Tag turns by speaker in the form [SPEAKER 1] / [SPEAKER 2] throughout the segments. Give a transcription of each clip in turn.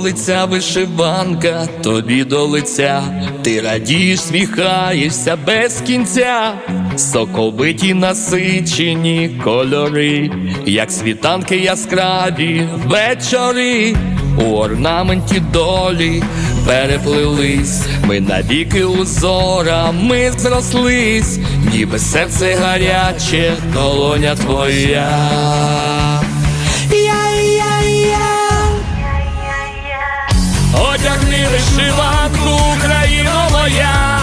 [SPEAKER 1] лиця вишиванка, тобі до лиця, ти радієш, сміхаєшся без кінця, соковиті насичені кольори, як світанки яскраві вечори, у орнаменті долі переплились, ми навіки узорами зрослись, ніби серце гаряче, долоня твоя. Одягни вишиванку, Україно моя,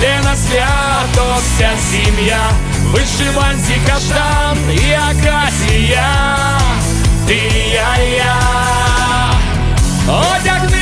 [SPEAKER 1] де на свято вся сім'я, вишиванці каштан і акація, ти я, я. Одягни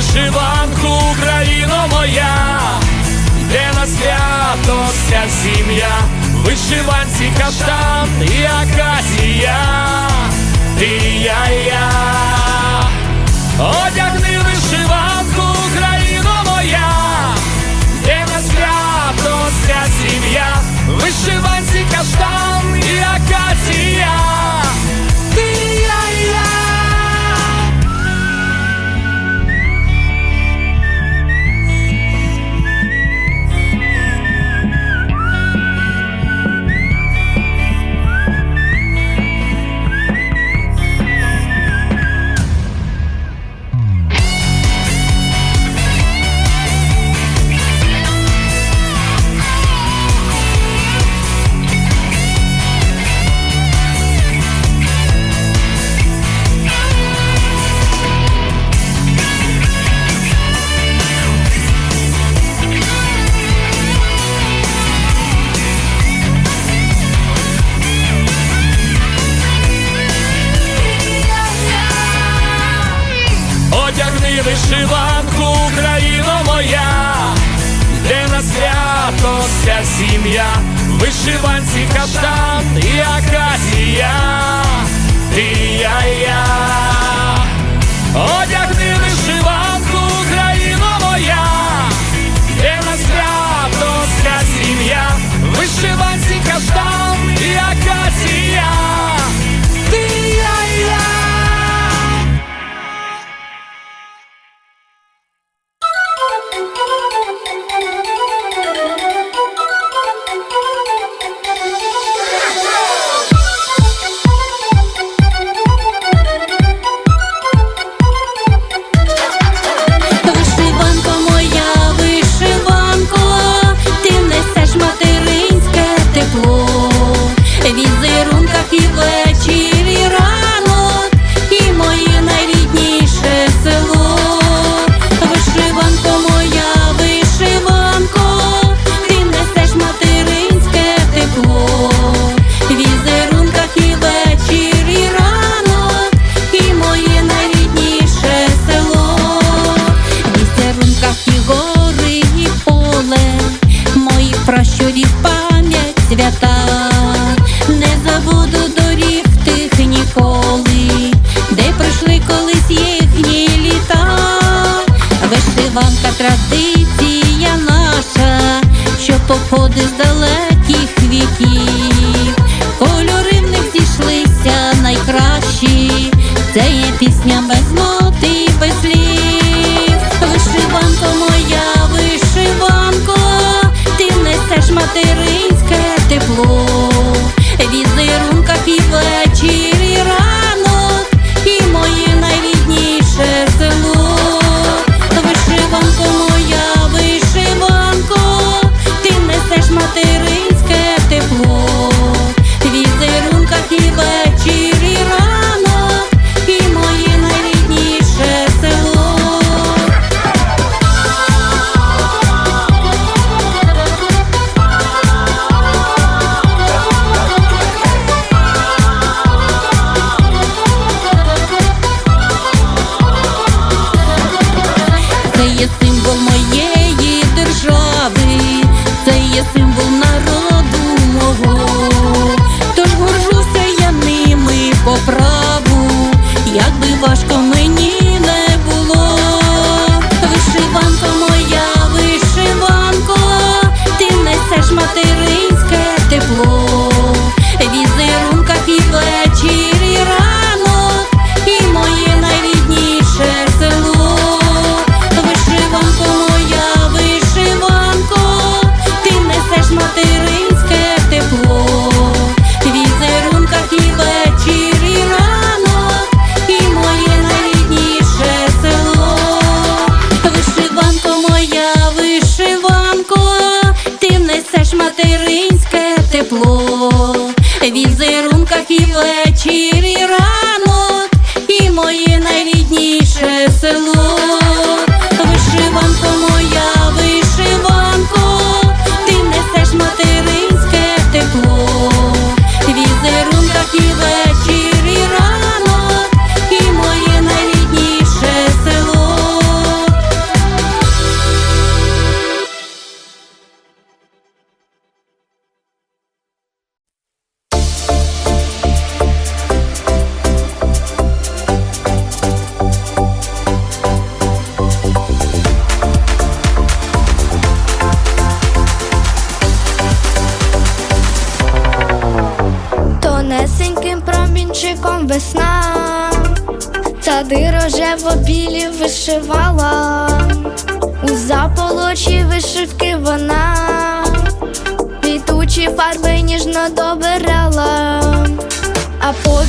[SPEAKER 1] Вишиванку, Україно моя, де на свято вся сім'я, вишиванці каштан і акація, ти і я, і я. Одягни вишиванку, Україно моя, де на свято вся сім'я, вишиванці каштан і акація, вишиванці каштан і акація, і я, я. Одягни
[SPEAKER 2] вишиванка традиція наша, що походи з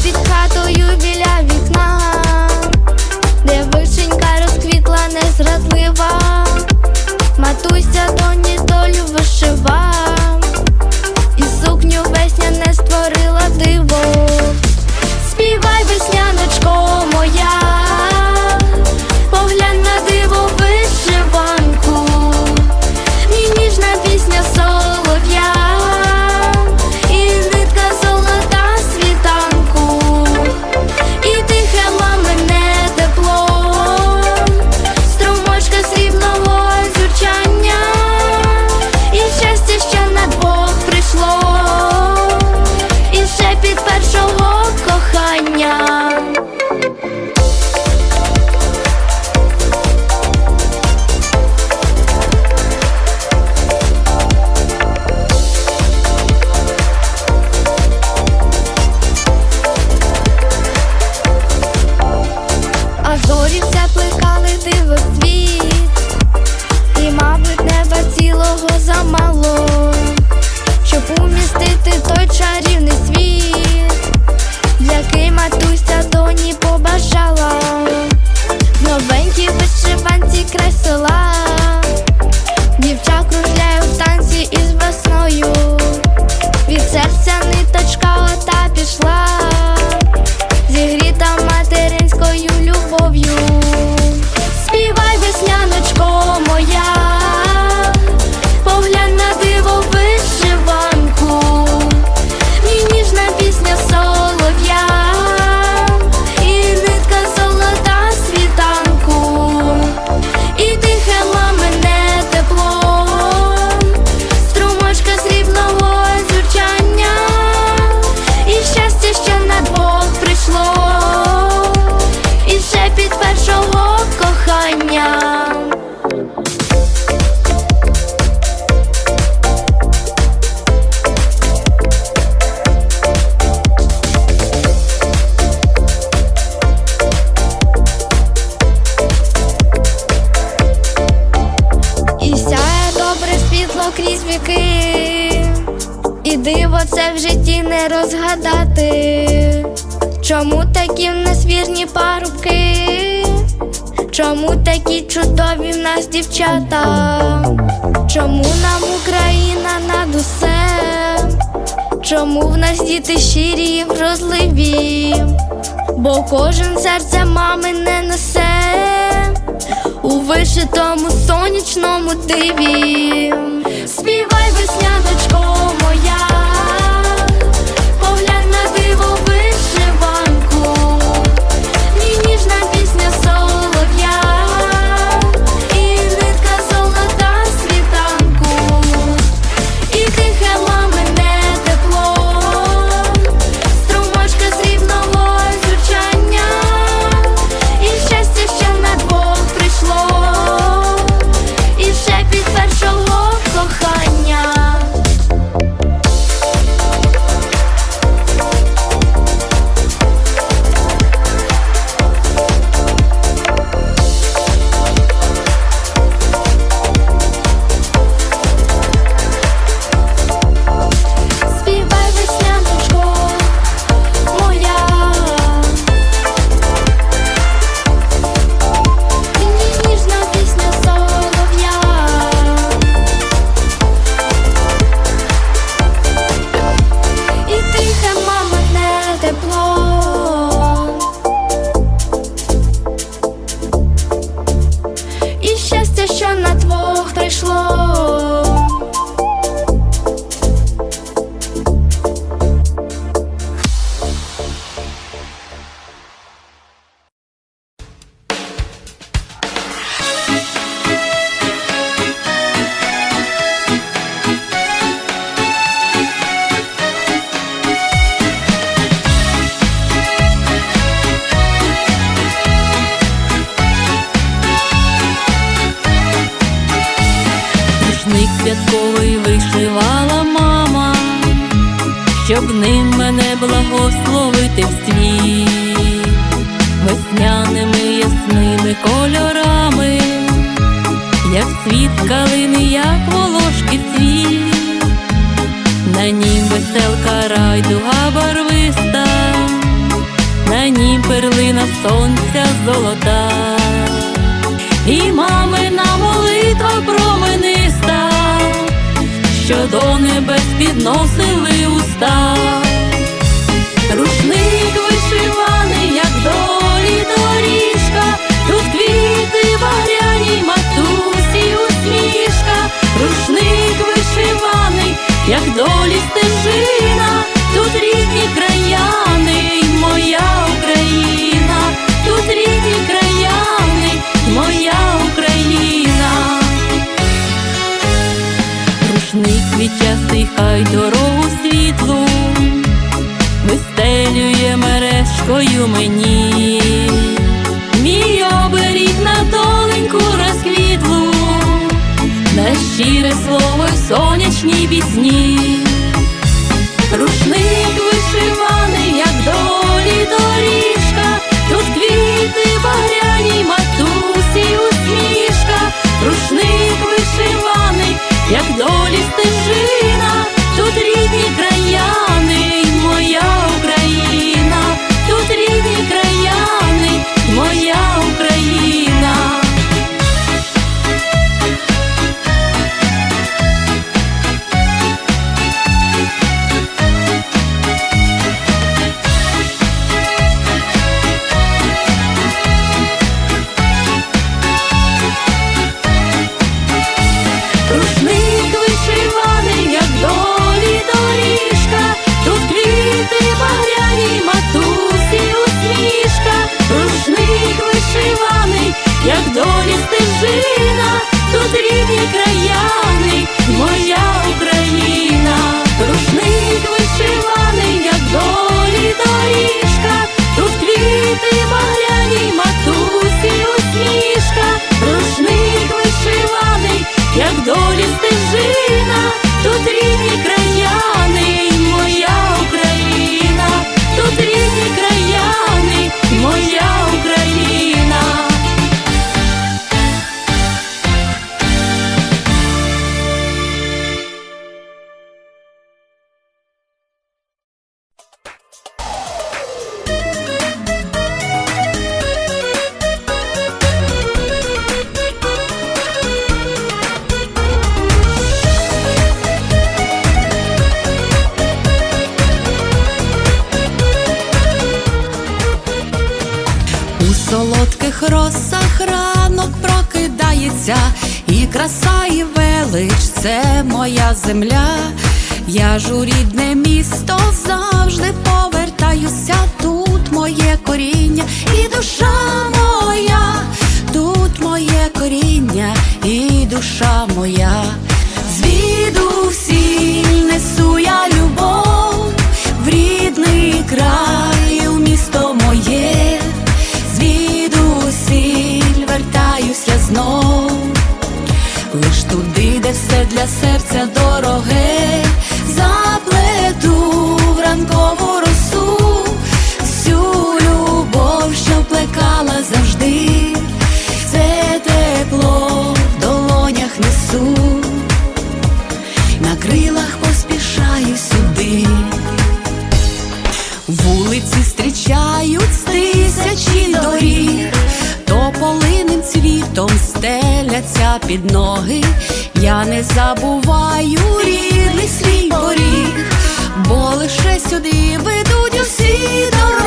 [SPEAKER 3] Ведь хату юбиля які чудові в нас дівчата, чому нам Україна над усе, чому в нас діти щирі і врозливі, бо кожен серце мами не несе. У вишитому сонячному диві. Співай весняночко. щастя, що на двох прийшло.
[SPEAKER 4] Кольорами, як світ калини, як волошки цвіт, на нім веселка райдуга барвиста, на нім перлина сонця золота, і мамина молитва промениста що до небес підносили уста. Як долі стежина,
[SPEAKER 5] солодких росах ранок прокидається, і краса, і велич це моя земля. Я ж у рідне місто завжди повертаюся. Тут моє коріння і душа моя, тут моє коріння і душа моя. Для серця дороге, заплету в ранкову росу, всю любов, що плекала завжди, це тепло в долонях несу. На крилах поспішаю сюди. Вулиці зустрічають з тисячі доріг, тополиним цвітом стеляться під ноги. Я не забуваю рідний свій поріг, бо лише сюди ведуть усі дороги,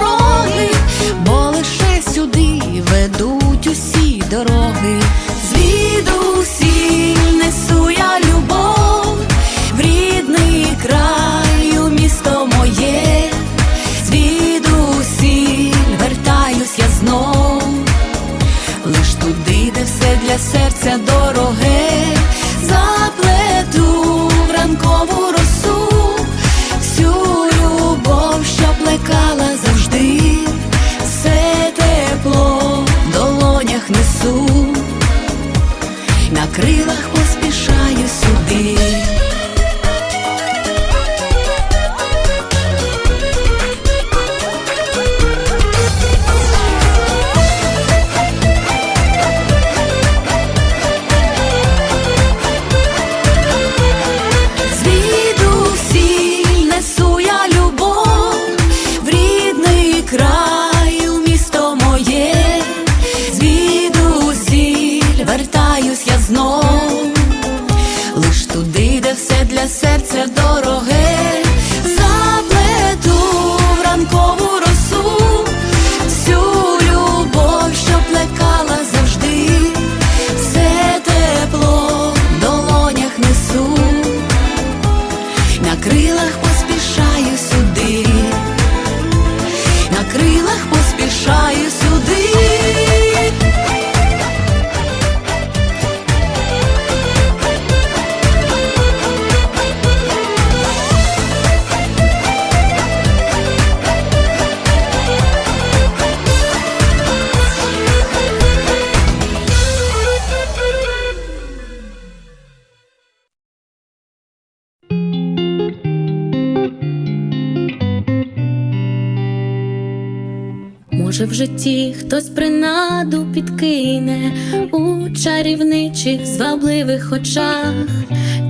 [SPEAKER 5] в
[SPEAKER 6] житті хтось принаду підкине у чарівничих звабливих очах,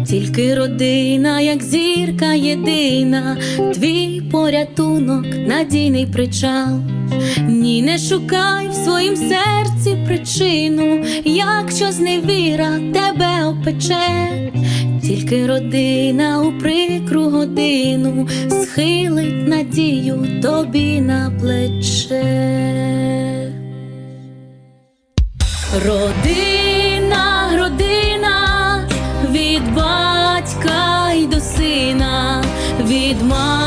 [SPEAKER 6] тільки родина, як зірка єдина, твій порятунок, надійний причал. Ні, не шукай в своїм серці причину, якщо зневіра тебе опече, тільки родина у прикру годину схилить надію тобі на плече. Родина, родина, від батька й до сина, від матері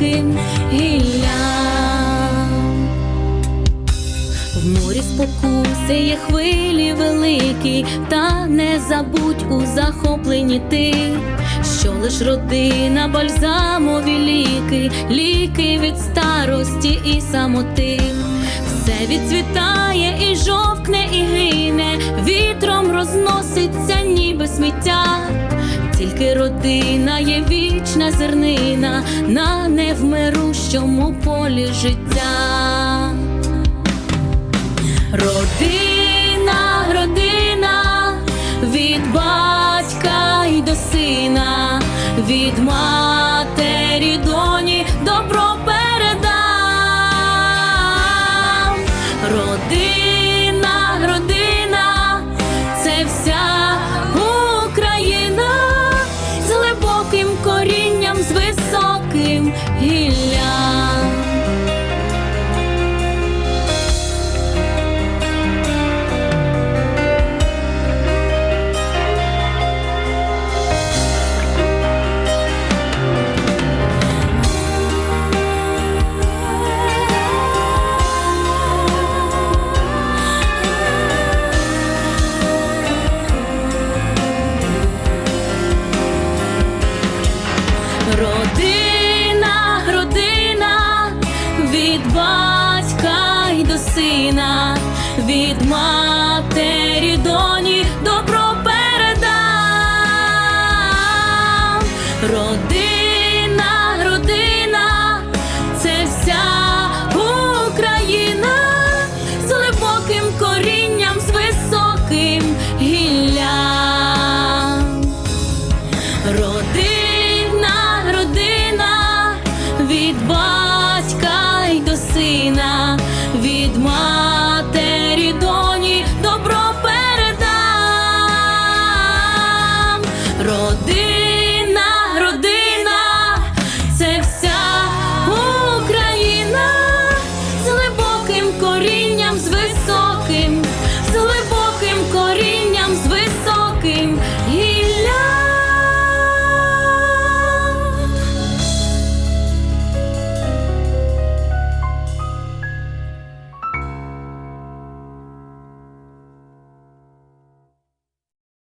[SPEAKER 6] високим гіллям. В морі спокуси є хвилі великі, та не забудь у захопленні ти, що лиш родина, бальзамові ліки, ліки від старості і самоти. Все відцвітає і жовкне, і гине, вітром розноситься, ніби сміття. Тільки родина є вічна зернина на невмирущому полі життя. Родина, родина, від батька й до сина, від матері